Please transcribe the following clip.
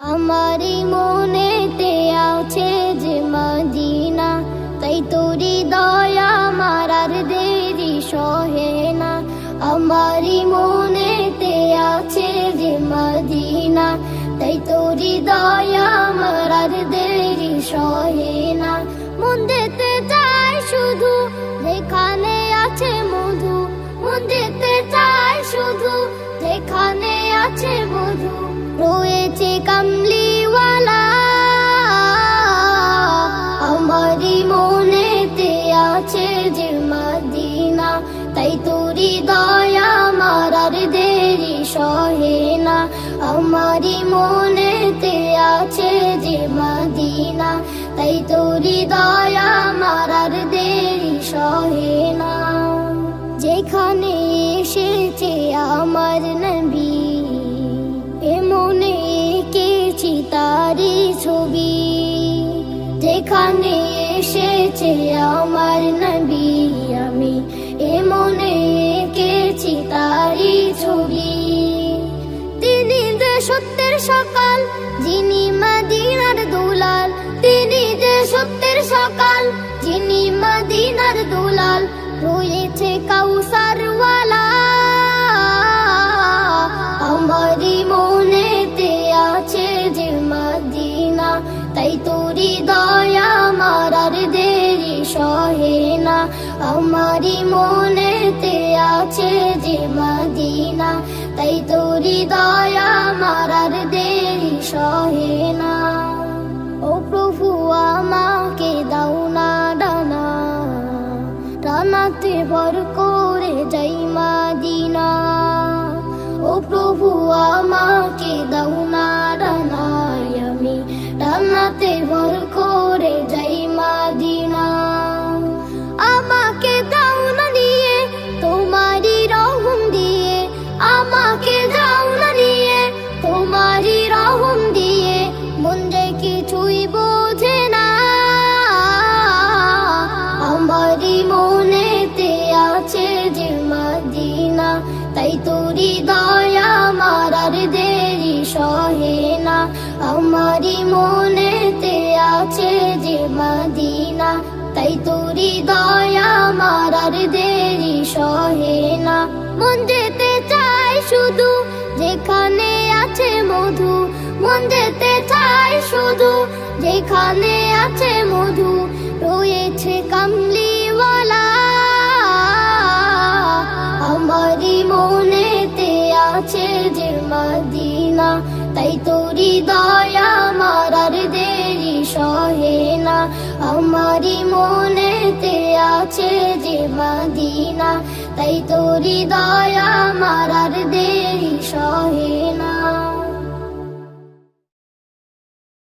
আমারই মনেতে আছে যে মদিনা, তাই তোরি দয়া আমার দেরি সহে না। আমারই মনেতে আছে যে মদিনা, তাই তোরি দয়া আমার দেরি সহে না। মন আছে মধু রয়েছে কামলিওয়ালা। আমারই মনেতে আছে যে মদিনা, তাই তোরি দয়া আমার দেরি সহে না। আমারই মনেতে আছে যে মদিনা, তাই তোরি দয়া আমার আর দেরি সহে না। যেখানে এসেছে আমার নবী তারি ছবি। যেখানে এসেছে আমার নবী, আমি এ মনে এঁকেছি তারি ছবি। তিনি যে সত্যের সকাল, যিনি মদিনার দুলাল, তিনি যে সত্যের সকাল, যিনি তাই তোরি দয়া মারার দেরি সহে না। আমারই মনেতে আছে যে মদিনা। তাই তোরি দয়া মারার দেরি সহে না। ও প্রভু, আমাকে দাও না ডানা। ডানাতে ভর করে যাই মাদিনা। ও প্রভু, আমাকে দেরি সহে না। আমারই মনেতে আছে যে মদিনা। তাই তোরি দয়া মারার দেরি সহে না। মন যেতে চাই শুধু যেখানে আছে মধু। মন যেতে চাই শুধু তাই তোরি দয়া মারার দেরি সহে না। আমারই মনেতে আছে যে মাদিনা। তাই তোরি দয়া মারার দেরি